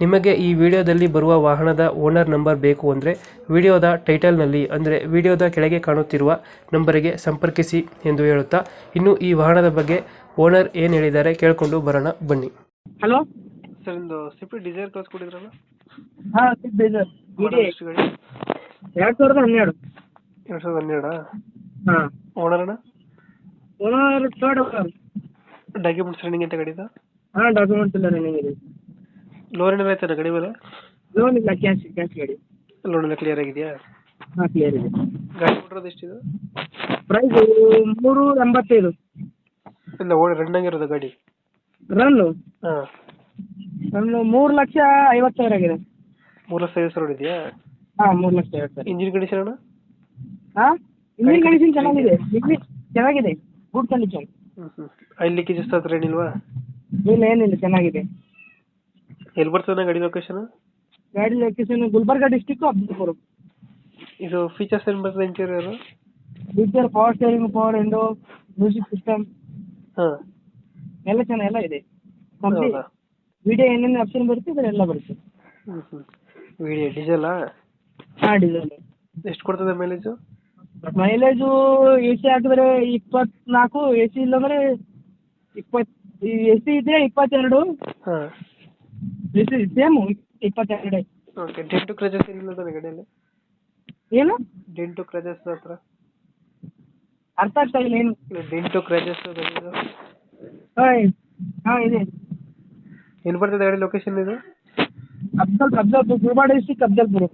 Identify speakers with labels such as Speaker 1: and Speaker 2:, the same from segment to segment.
Speaker 1: ನಿಮಗೆ ಈ ವಿಡಿಯೋದಲ್ಲಿ ಬರುವ ವಾಹನದ ಓನರ್ ನಂಬರ್ ಬೇಕು ಅಂದರೆ ವಿಡಿಯೋದ ಟೈಟಲ್ನಲ್ಲಿ ಅಂದರೆ ವಿಡಿಯೋದ ಕೆಳಗೆ ಕಾಣುತ್ತಿರುವ ನಂಬರಿಗೆ ಸಂಪರ್ಕಿಸಿ ಎಂದು ಹೇಳುತ್ತಾ ಇನ್ನು ಈ ವಾಹನದ ಬಗ್ಗೆ ಓನರ್ ಏನು ಹೇಳಿದ್ದಾರೆ ಕೇಳಿಕೊಂಡು ಬರೋಣ ಬನ್ನಿ.
Speaker 2: ಹಲೋ?
Speaker 1: ಸರ್ ಒಂದು ಸ್ವಿಫ್ಟ್ ಡಿಸೈರ್ ಕಳಿಸ್ಕೊಟ್ಟಿದ್ರಲ್ಲ
Speaker 2: ಹಾಂ ಸಿದ್ಧ
Speaker 1: ಡಿಸೈರ್ ಗಾಡಿ?
Speaker 2: ಎರಡು ಸಾವಿರದ ಹನ್ನೆರಡು.
Speaker 1: ಎರಡು ಸಾವಿರದ ಹನ್ನೆರಡಾ?
Speaker 2: ಹಾಂ.
Speaker 1: ಓನರ್ನ
Speaker 2: owner third owner
Speaker 1: documents running ಅಂತ ಗಾಡಿದ
Speaker 2: ಹಾಂ ಡಾಕ್ಯುಮೆಂಟ್ಸ್ ಎಲ್ಲ ರನ್ನಿಂಗ್ ಇದೆ.
Speaker 1: ಲೋನ್ ಏನಾರ ಆಯ್ತಾನ ಗಾಡಿ ಮೇಲೆ?
Speaker 2: ಲೋನ್ ಇಲ್ಲ ಕ್ಯಾಶ್ ಕ್ಯಾಶ್ ಗಾಡಿ.
Speaker 1: ಲೋನ್ ಎಲ್ಲ ಕ್ಲಿಯರ್ ಆಗಿದೆಯಾ?
Speaker 2: ಹಾಂ ಕ್ಲಿಯರ್ ಇದೆ.
Speaker 1: ಗಾಡಿ ಕೊಟ್ಟಿರೋದು ಎಷ್ಟಿದೆ?
Speaker 2: ಪ್ರೈಸು ಮೂರು ಎಂಬತ್ತೈದು
Speaker 1: ಇಲ್ಲ ಓಡಿ ರನ್ ಆಗಿರೋದು ಗಾಡಿ.
Speaker 2: ರನ್ನು
Speaker 1: ಹಾಂ.
Speaker 2: ರನ್ನು ಮೂರು ಲಕ್ಷ ಐವತ್ತು ಸಾವಿರ ಆಗಿದೆ.
Speaker 1: ಮೂರು ಲಕ್ಷ ಐವತ್ತು ಸಾವಿರ ಇದೆಯಾ
Speaker 2: ಹಾಂ ಮೂರು ಲಕ್ಷ ಐವತ್ತು ಸಾವಿರ.
Speaker 1: ಇಂಜಿನ್ ಕಂಡೀಷನ್ ಅಣ್ಣ?
Speaker 2: ಹಾಂ ಇಂಜಿನ್ ಕಂಡೀಷನ್ ಚೆನ್ನಾಗಿದೆ. ಇಂಜಿನ್ ಚೆನ್ನಾಗಿದೆ. ಗುಡ್ ಕಂಡೀಷನ್
Speaker 1: ಹ್ಞೂ ಹ್ಞೂ ಲೀಕೇಜ್ ಲೀಕೇಜಸ್ ಹತ್ರ ಏನಿಲ್ವಾ?
Speaker 2: ಇಲ್ಲ ಏನಿಲ್ಲ ಚೆನ್ನಾಗಿದೆ.
Speaker 1: ಎಲ್ಲಿ ಬರ್ತದೆ ಗಾಡಿ ಲೊಕೇಶನ್
Speaker 2: ಗಾಡಿ ಲೊಕೇಶನ್ ಗುಲ್ಬರ್ಗಾ ಡಿಸ್ಟಿಕ್ಕು ಅಬ್ದುಲ್ಪುರ.
Speaker 1: ಇದು ಫೀಚರ್ಸ್ ಏನು ಬರ್ತದೆ interior
Speaker 2: feature power steering power window music system
Speaker 1: ಹಾಂ.
Speaker 2: ಎಲ್ಲ ಚೆನ್ನಾಗಿ ಎಲ್ಲ ಇದೆ.
Speaker 1: ಹೌದಾ?
Speaker 2: ವಿಡಿಯೋ ಏನೇನು ಆಪ್ಷನ್ ಬರುತ್ತೆ ಇದೆಲ್ಲ ಬರುತ್ತೆ.
Speaker 1: ಹ್ಞೂ ಹ್ಞೂ ವಿಡಿಯೋ ಡೀಸೆಲ್
Speaker 2: ಹಾಂ ಡೀಸೆಲ್
Speaker 1: ಎಷ್ಟು ಕೊಡ್ತದೆ ಮೈಲೇಜು
Speaker 2: ಮೈಲೇಜು ಎ ಸಿ ಹಾಕಿದ್ರೆ ಇಪ್ಪತ್ನಾಲ್ಕು ಎ ಸಿ ಇಲ್ಲಾಂದ್ರೆ ಇಪ್ಪತ್ತು ಎ ಸಿ ಇದ್ರೆ ಇಪ್ಪತ್ತೆರಡು.
Speaker 1: ಹಾಂ.
Speaker 2: ಸೇಮು ಇಪ್ಪತ್ತೆರಡು
Speaker 1: ಓಕೆ ಡೆಂಟು ಕ್ರಜಸ್ ಏನಿಲ್ಲ ತಾನೆ ಗಾಡಿಯಲ್ಲಿ
Speaker 2: ಏನು?
Speaker 1: ಡೆಂಟು ಕ್ರಜಸ್ ಹತ್ರ.
Speaker 2: ಅರ್ಥ ಆಗ್ತಾ ಇಲ್ಲ ಏನು?
Speaker 1: ಡೆಂಟು ಕ್ರಜಸ್
Speaker 2: ಹಾಂ ಹಾಂ ಇದೆ.
Speaker 1: ಎಲ್ಲಿ ಬರ್ತದೆ ಗಾಡಿ ಲೊಕೇಶನ್ ಇದು?
Speaker 2: ಅಬ್ದಲ್ ಅಬ್ದಲ್ಪುರ ಗುಲ್ಬರ್ಗ ಡಿಸ್ಟಿಕ್ ಅಬ್ದಲ್ಪುರ.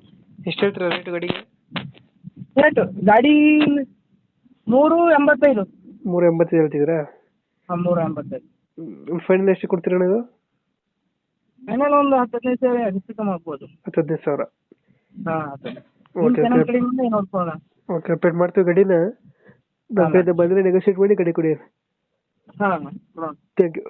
Speaker 1: ಎಷ್ಟು ಹೇಳ್ತೀರಾ ರೇಟ್ ಗಾಡಿಗೆ?
Speaker 2: ರೇಟು ಗಾಡಿ ಮೂರು ಎಂಬತ್ತೈದು.
Speaker 1: ಮೂರು ಎಂಬತ್ತೈದು ಹೇಳ್ತಿದ್ದೀರಾ?
Speaker 2: ಹಾಂ ಮೂರು ಎಂಬತ್ತೈದು.
Speaker 1: ಫೈನಲ್ ಎಷ್ಟು ಕೊಡ್ತೀರಾ ನೀವು
Speaker 2: ಫೈನಲ್ ಒಂದು ಹತ್ತು ಹದಿನೈದು ಸಾವಿರ ಹೆಚ್ಚು ಕಮ್ಮಿ ಆಗ್ಬೋದು
Speaker 1: ಹತ್ತು ಹದಿನೈದು ಸಾವಿರ
Speaker 2: ಹಾಂ ಹತ್ತು. ಕಡಿಮೆ ನೋಡ್ಕೊಳ್ಳೋಣ.
Speaker 1: ಓಕೆ ಅಪ್ಡೇಟ್ ಮಾಡ್ತೀವಿ ಗಾಡಿನ. ನಮ್ಮ ಕಡೆಯಿಂದ ಬಂದರೆ ನೆಗೋಷಿಯೇಟ್ ಮಾಡಿ ಗಾಡಿ ಕೊಡಿ.
Speaker 2: ಹಾ ಹಾಂ
Speaker 1: ಥ್ಯಾಂಕ್ ಯು